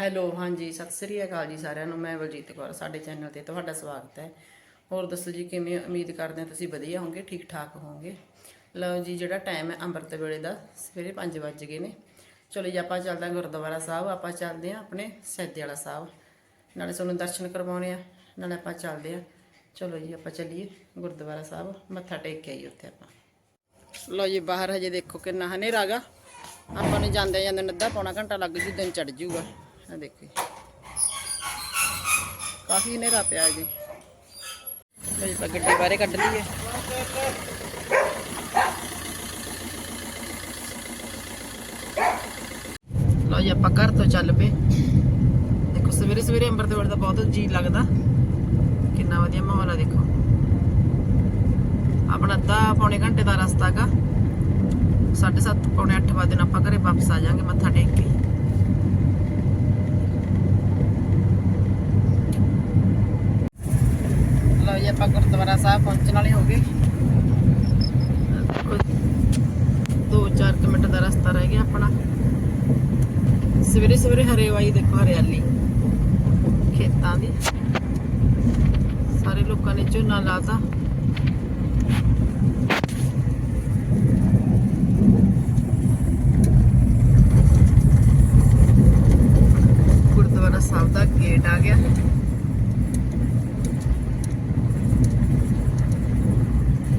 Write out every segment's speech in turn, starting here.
Hello, ਹਾਂਜੀ, ਸਤਿ ਸ੍ਰੀ ਅਕਾਲ ਜੀ ਸਾਰਿਆਂ ਨੂੰ। ਮੈਂ ਬਲਜੀਤ ਕੌਰ, ਸਾਡੇ ਚੈਨਲ ਤੇ ਤੁਹਾਡਾ ਸਵਾਗਤ ਹੈ। ਹੋਰ ਦੱਸੋ ਜੀ, ਕਿਵੇਂ ਉਮੀਦ ਕਰਦੇ ਹਾਂ ਤੁਸੀਂ ਵਧੀਆ ਹੋਵੋਗੇ ਠੀਕ ਠਾਕ ਹੋਵੋਗੇ? ਲਓ ਜੀ, ਜਿਹੜਾ ਟਾਈਮ ਹੈ ਅੰਮ੍ਰਿਤ ਵੇਲੇ ਦਾ, ਸਵੇਰੇ 5 ਵੱਜ ਗਏ ਨੇ। ਚਲੋ ਜੀ, ਆਪਾਂ ਚੱਲਦੇ ਹਾਂ ਗੁਰਦੁਆਰਾ ਸਾਹਿਬ, ਆਪਾਂ ਚੱਲਦੇ ਹਾਂ ਆਪਣੇ ਸੈਦੇ ਵਾਲਾ ਸਾਹਿਬ। ਨਾਲੇ ਤੁਹਾਨੂੰ ਦਰਸ਼ਨ ਕਰਵਾਉਣੇ ਆ ਨਾਲੇ ਆਪਾਂ ਚੱਲਦੇ ਹਾਂ। ਚਲੋ ਜੀ, ਆਪਾਂ ਚੱਲੀਏ ਗੁਰਦੁਆਰਾ ਸਾਹਿਬ, ਮੱਥਾ ਟੇਕ ਕੇ ਆਈਏ ਉੱਥੇ ਆਪਾਂ। ਲਓ ਜੀ, ਬਾਹਰ ਹਜੇ ਦੇਖੋ ਕਿੰਨਾ ਹਨੇਰਾ ਗਾ ਆਪਾਂ ਨੂੰ ਜਾਂਦੇ ਜਾਂਦੇ ਨੂੰ ਅੱਧਾ ਪੌਣਾ ਘੰਟਾ ਲੱਗ ਜੂ, ਦਿਨ ਚੜ ਜੂਗਾ। ਆ ਦੇਖੋ ਕਾਫੀ ਹਨੇਰਾ ਪਿਆ ਜੀ। ਲਓ ਜੀ ਗੱਡੀ ਬਾਰੇ ਕੱਢ ਲਈਏ। ਲਓ ਜੀ, ਆਪਾਂ ਘਰ ਤੋਂ ਚੱਲ ਪਏ। ਦੇਖੋ, ਸਵੇਰੇ ਸਵੇਰੇ ਅੰਬਰ ਤੇ ਦਾ ਬਹੁਤ ਜੀ ਲੱਗਦਾ। ਕਿੰਨਾ ਵਧੀਆ ਮਾਹੌਲ ਆ, ਦੇਖੋ। ਆਪਣਾ ਅੱਧਾ ਪੌਣੇ ਘੰਟੇ ਦਾ ਰਸਤਾ ਗਾ 7:30 ਪੌਣੇ 8 ਵਜੇ ਨੂੰ ਆਪਾਂ ਘਰੇ ਵਾਪਸ ਆ ਜਾਾਂਗੇ ਮੱਥਾ ਟੇਕ ਕੇ ਲਓ ਜੀ ਆਪਾਂ ਗੁਰਦੁਆਰਾ ਸਾਹਿਬ ਪਹੁੰਚਣ ਵਾਲੇ ਹੋ ਗਏ ਦੇਖੋ 2-4 ਮਿੰਟ ਦਾ ਰਸਤਾ ਰਹਿ ਗਿਆ ਆਪਣਾ। ਸਵੇਰੇ ਸਵੇਰੇ ਹਰੇਵਾਈ ਦੇਖੋ ਹਰਿਆਲੀ। ਖੇਤਾਂ ਦੀ। ਸਾਰੇ ਲੋਕਾਂ ਨੇ ਝੋਨਾ ਲਾਤਾ ਗੁਰਦੁਆਰਾ ਸਾਹਿਬ ਦਾ ਗੇਟ ਆ ਗਿਆ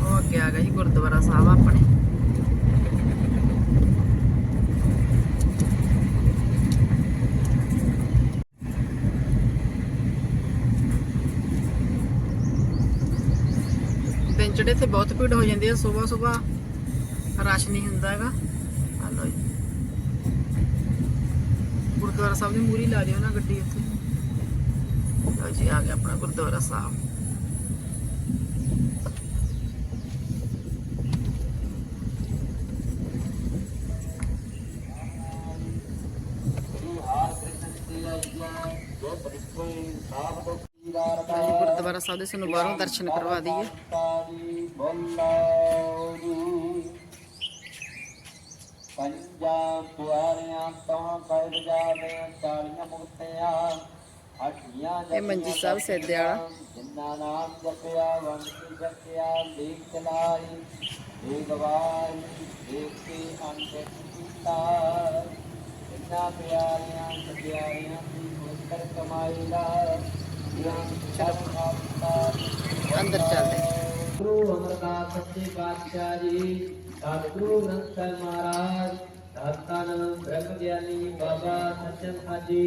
ਉਹ ਅੱਗੇ ਆ ਗਿਆ ਜੀ ਗੁਰਦੁਆਰਾ ਸਾਹਿਬ ਆਪਣੇ ਦਿਨ ਚੜੇ ਤੇ ਬਹੁਤ ਭੀੜ ਹੋ ਜਾਂਦੀ ਹੈ ਸਵੇਰ ਸਵੇਰ ਰਸ਼ ਨਹੀਂ ਹੁੰਦਾ ਹੈਗਾ। ਆ ਲਓ ਜੀ। ਗੁਰਦੁਆਰਾ ਸਾਹਿਬ ਦੀ ਮੂਰੀ ਲਾ ਦਿਓ ਨਾ ਗੱਡੀ ਇੱਥੇ। ਲਓ ਜੀ, ਆ ਗਿਆ ਆਪਣਾ ਗੁਰਦੁਆਰਾ ਸਾਹਿਬ। ਸਾਹਿਬ ਦੇ ਸਾਨੂੰ ਬਾਹਰੋਂ ਦਰਸ਼ਨ ਕਰਵਾ ਦਈਏ। ਪੰਜਾਂ ਪੁਆਰਿਆਂ ਤੋਂ ਪੈਦ ਜਾਵੇ ਚਾਲੀਆਂ ਮੁਕਤਿਆਂ ਹੱਡੀਆਂ ਇਹ ਮੰਜੀ ਸਾਹਿਬ ਸੈਦੇ ਵਾਲਾ। ਜਿੰਨਾ ਨਾਮ ਜਪਿਆ ਕੀ ਜਪਿਆ ਦੇਖ ਚਲਾਈ ਦੇਗਵਾਈ ਦੇਖ ਕੇ ਅੰਤ ਕੀਤਾ। ਇੰਨਾ ਪਿਆਰਿਆਂ ਸਤਿਆਰਿਆਂ ਦੀ ਮੁਸਤਰ ਕਮਾਈ ਦਾ ਚਲੋ ਅੰਦਰ ਚੱਲਦੇ ਗੁਰੂ ਅਮਰਦਾਸ ਸੱਚੇ ਪਾਤਸ਼ਾਹ ਜੀ ਸਤਿਗੁਰੂ ਗ੍ਰੰਥ ਸਾਹਿਬ ਮਹਾਰਾਜ ਧੰਨ ਬ੍ਰਹਮ ਗਿਆਨੀ ਬਾਬਾ ਸੱਚਨ ਸਾਜੀ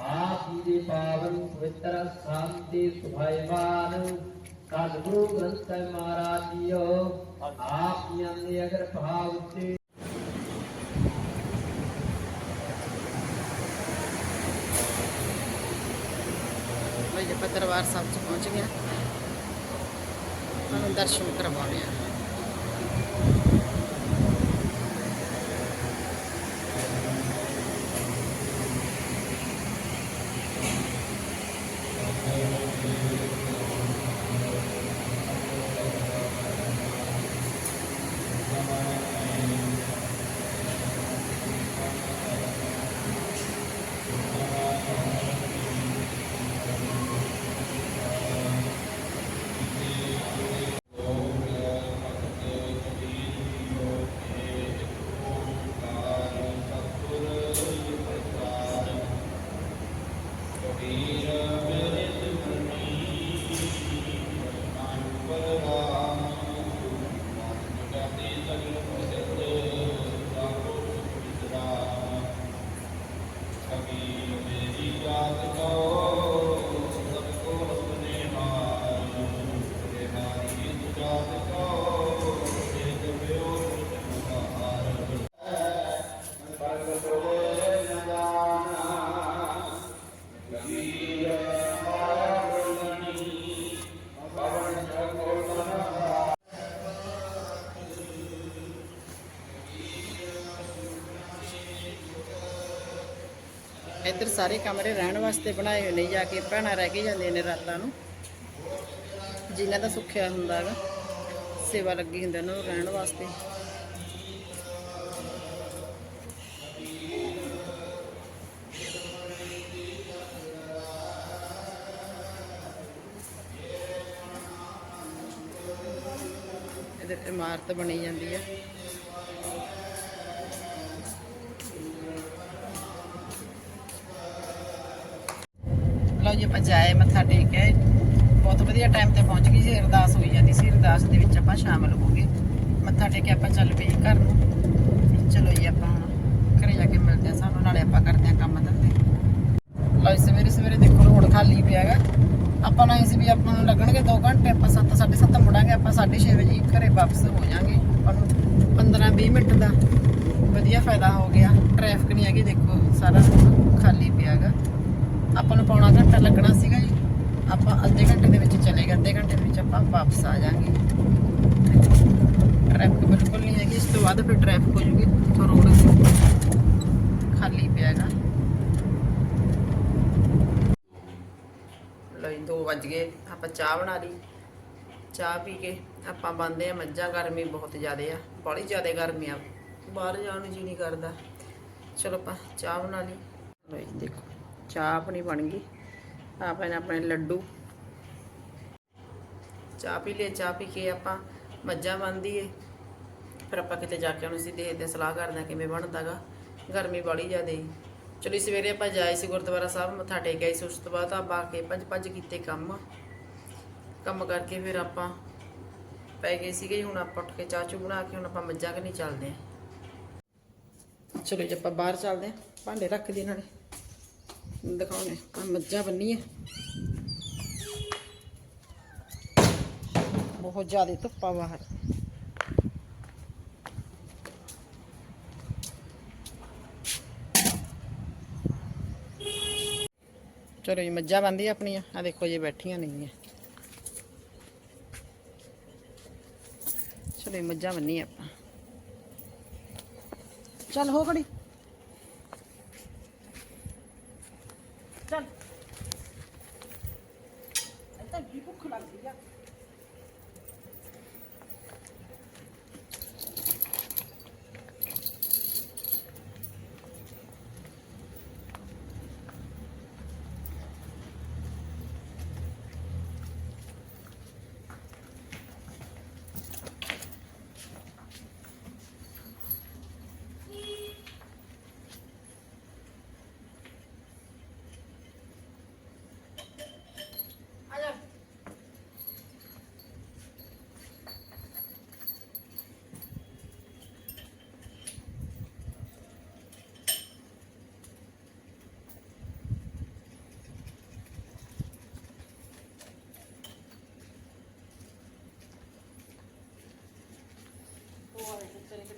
ਆਪ ਜੀ ਦੇ ਪਾਵਨ ਪਵਿੱਤਰ ਸਥਾਨ ਤੇ ਸੁਭਾਇਮਾਨ ਸਤਿਗੁਰੂ ਗ੍ਰੰਥ ਸਾਹਿਬ ਮਹਾਰਾਜ ਜੀਓ ਆਪ ਜੀਆਂ ਦੇ ਅਗਰ ਭਾਵ ਉੱਤੇ ਆਪਾਂ ਦਰਬਾਰ ਸਾਹਿਬ ਚ ਪਹੁੰਚ ਗਿਆ ਹਾਂ। ਤੁਹਾਨੂੰ ਦਰਸ਼ਨ ਕਰਵਾਉਣੇ ਆ ਇੱਧਰ ਸਾਰੇ ਕਮਰੇ ਰਹਿਣ ਵਾਸਤੇ ਬਣਾਏ ਹੋਏ ਨੇ, ਜਾ ਕੇ ਭੈਣਾਂ ਰਹਿ ਕੇ ਜਾਂਦੇ ਨੇ ਰਾਤਾਂ ਨੂੰ। ਜਿਨ੍ਹਾਂ ਦਾ ਸੁੱਖਿਆ ਹੁੰਦਾ ਹੈਗਾ ਸੇਵਾ ਲੱਗੀ ਹੁੰਦੀ ਉਹਨਾਂ ਰਹਿਣ ਵਾਸਤੇ। ਇਮਾਰਤ ਬਣੀ ਜਾਂਦੀ ਹੈ ਆਪਾਂ ਜਾਏ, ਮੱਥਾ ਟੇਕ ਆਏ। ਬਹੁਤ ਵਧੀਆ ਟਾਈਮ ਤੇ ਪਹੁੰਚ ਗਈ ਸੀ, ਅਰਦਾਸ ਹੋਈ ਜਾਂਦੀ ਸੀ, ਅਰਦਾਸ ਦੇ ਵਿੱਚ ਆਪਾਂ ਸ਼ਾਮਲ ਹੋ ਗਏ। ਮੱਥਾ ਟੇਕ ਕੇ ਆਪਾਂ ਚੱਲ ਪਏ ਘਰ ਨੂੰ। ਚਲੋ ਜੀ, ਆਪਾਂ ਹੁਣ ਘਰੇ ਜਾ ਕੇ ਮਿਲਦੇ ਆ ਸਾਨੂੰ, ਨਾਲੇ ਆਪਾਂ ਕਰਦੇ ਆ ਕੰਮ ਧੰਦੇ। ਲਓ ਸਵੇਰੇ ਸਵੇਰੇ ਦੇਖੋ, ਰੋਡ ਖਾਲੀ ਪਿਆ ਹੈਗਾ। ਆਪਾਂ ਨੂੰ ਸੀ ਵੀ ਆਪਾਂ ਨੂੰ ਲੱਗਣਗੇ 2 ਘੰਟੇ, ਆਪਾਂ 7 7:30 ਮੁੜਾਂਗੇ, ਆਪਾਂ 6:30 ਵਜੇ ਘਰੇ ਵਾਪਸ ਹੋ ਜਾਾਂਗੇ। ਆਪਾਂ ਨੂੰ 15 20 ਮਿੰਟ ਦਾ ਵਧੀਆ ਫਾਇਦਾ ਹੋ ਗਿਆ। ਟ੍ਰੈਫਿਕ ਨਹੀਂ ਹੈਗੀ, ਦੇਖੋ, ਸਾਰਾ ਖਾਲੀ ਪਿਆ ਹੈਗਾ। ਆਪਾਂ ਨੂੰ ਪੌਣਾ ਘੰਟਾ ਲੱਗਣਾ ਸੀਗਾ ਜੀ। ਆਪਾਂ ਅੱਧੇ ਘੰਟੇ ਦੇ ਵਿੱਚ ਚਲੇ ਗਏ, ਅੱਧੇ ਘੰਟੇ ਦੇ ਵਿੱਚ ਆਪਾਂ ਵਾਪਸ ਆ ਜਾਾਂਗੇ। ਟ੍ਰੈਫਿਕ ਬਿਲਕੁਲ ਨਹੀਂ ਹੈਗੀ, ਇਸ ਤੋਂ ਬਾਅਦ ਫਿਰ ਟ੍ਰੈਫਿਕ ਹੋ ਜੂਗੀ ਤੋਂ। ਰੋਡ ਖਾਲੀ ਪਿਆ ਹੈਗਾ। ਲੋ 2 ਵੱਜ ਗਏ, ਆਪਾਂ ਚਾਹ ਬਣਾ ਲਈ। ਚਾਹ ਪੀ ਕੇ ਆਪਾਂ ਬੰਦੇ ਆ ਮੱਝਾਂ, ਗਰਮੀ ਬਹੁਤ ਜ਼ਿਆਦੇ ਆ ਬੜੀ ਜ਼ਿਆਦੇ ਗਰਮੀ ਆ। ਬਾਹਰ ਜਾਣ ਨੂੰ ਜੀ ਨਹੀਂ ਕਰਦਾ। ਚਲੋ ਆਪਾਂ ਚਾਹ ਬਣਾ ਲਈ। ਲੋ ਦੇਖੋ। ਚਾਹ ਆਪਣੀ ਬਣ ਗਈ। ਆਪਾਂ ਨੇ ਆਪਣੇ ਲੱਡੂ। ਚਾਹ ਪੀ ਲਈ ਚਾਹ ਪੀ ਕੇ ਆਪਾਂ ਮੱਝਾਂ ਬੰਦੀਏ ਫਿਰ ਆਪਾਂ ਕਿਤੇ ਜਾ ਕੇ ਉਹਨੂੰ ਅਸੀਂ ਦੇਖਦੇ ਹਾਂ, ਸਲਾਹ ਕਰਦੇ ਹਾਂ ਕਿਵੇਂ ਬਣਦਾਗਾ। ਗਰਮੀ ਬੜੀ ਜ਼ਿਆਦੇ। ਚਲੋ ਜੀ, ਸਵੇਰੇ ਆਪਾਂ ਜਾਏ ਸੀ ਗੁਰਦੁਆਰਾ ਸਾਹਿਬ ਮੱਥਾ ਟੇਕ ਆਏ ਸੀ ਉਸ ਤੋਂ ਬਾਅਦ ਆਪਾਂ ਆ ਕੇ ਪੰਜ ਪੰਜ ਕੀਤੇ ਕੰਮ। ਕੰਮ ਕਰਕੇ ਫਿਰ ਆਪਾਂ ਪੈ ਗਏ ਸੀਗੇ ਹੁਣ ਆਪਾਂ ਉੱਠ ਕੇ ਚਾਹ ਚੂ ਬਣਾ ਕੇ ਹੁਣ ਆਪਾਂ ਮੱਝਾਂ ਕਨੀ ਚੱਲਦੇ ਹਾਂ ਚਲੋ ਜੀ ਆਪਾਂ ਬਾਹਰ ਚੱਲਦੇ ਹਾਂ ਭਾਂਡੇ ਰੱਖ ਦੀ ਨਾਲੇ। ਦਿਖਾਉਣੇ ਆ ਮੱਝਾਂ ਬੰਨੀਆਂ। ਬਹੁਤ ਜ਼ਿਆਦਾ ਧੁੱਪਾ ਬਾਹਰ। ਚਲੋ ਜੀ, ਮੱਝਾਂ ਬੰਦੀ ਆਪਣੀਆਂ। ਆ ਦੇਖੋ ਜੇ, ਬੈਠੀਆਂ ਨੇਗੀਆਂ। ਚਲੋ ਜੀ, ਮੱਝਾਂ ਬੰਨੀ ਆਪਾਂ। ਚੱਲ ਹੋ ਖੜੀ ਚੱਲ ਇੱਥੇ ਵੀ ਭੁੱਖ ਲੱਗਦੀ ਆ ਆ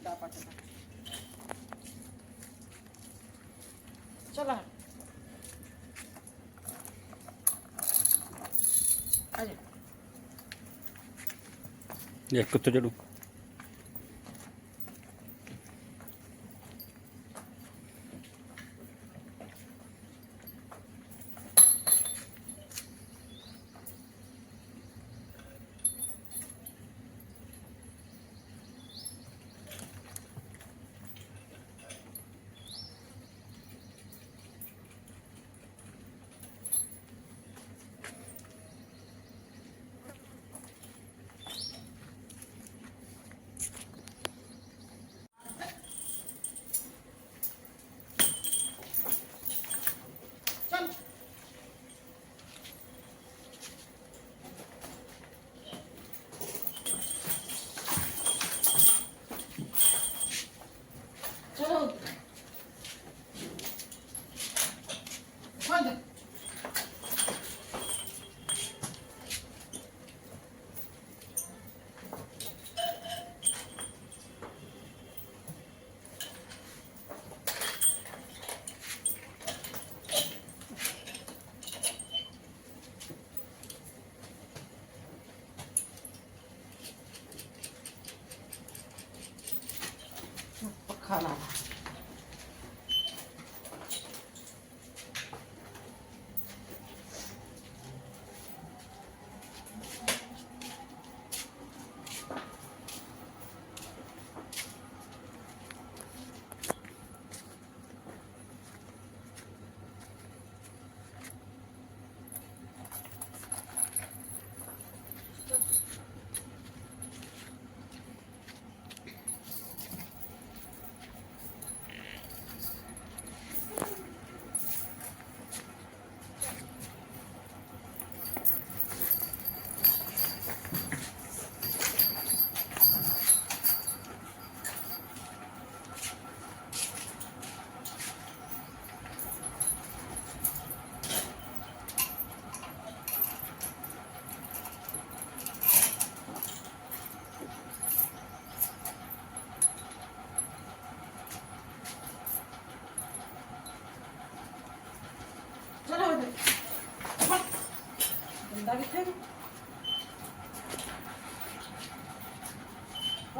ਦੇਖੋ ਤੇਰੇ ਪੱਟਦਾ ਚਲਾ ਆ ਜਾ ਇਹ ਚੜੂ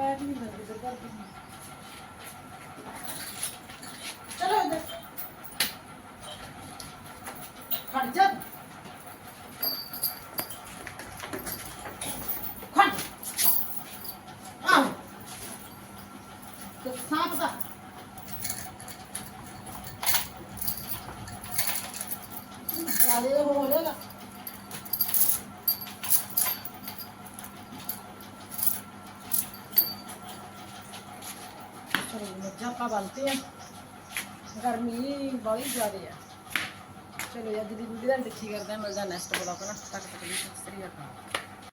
ਪੈਰ ਨਹੀਂ ਬੰਦ ਕਰ ਕਰ ਚਲੋ ਇੱਧਰ ਖੜ ਜਾ ਖੜ ਆ ਤੇ ਸਾਥ ਦਾ ਨਾਲੇ ਹੋ ਜਾਏਗਾ ਚਲੋ ਮੱਝਾਂ ਆ। ਗਰਮੀ ਬੜੀ ਜ਼ਿਆਦਾ ਆ। ਚਲੋ ਅੱਜ ਦੀ ਵੀਡੀਓ ਦਾ ਦੇਖੀ ਕਰਦੇ ਆ, ਮਿਲਦਾ ਨੈਕਸਟ ਬਲੌਗ ਨਾਲ। ਤੱਕ ਤੱਕ ਲਈ ਸਤਿ ਸ੍ਰੀ ਅਕਾਲ।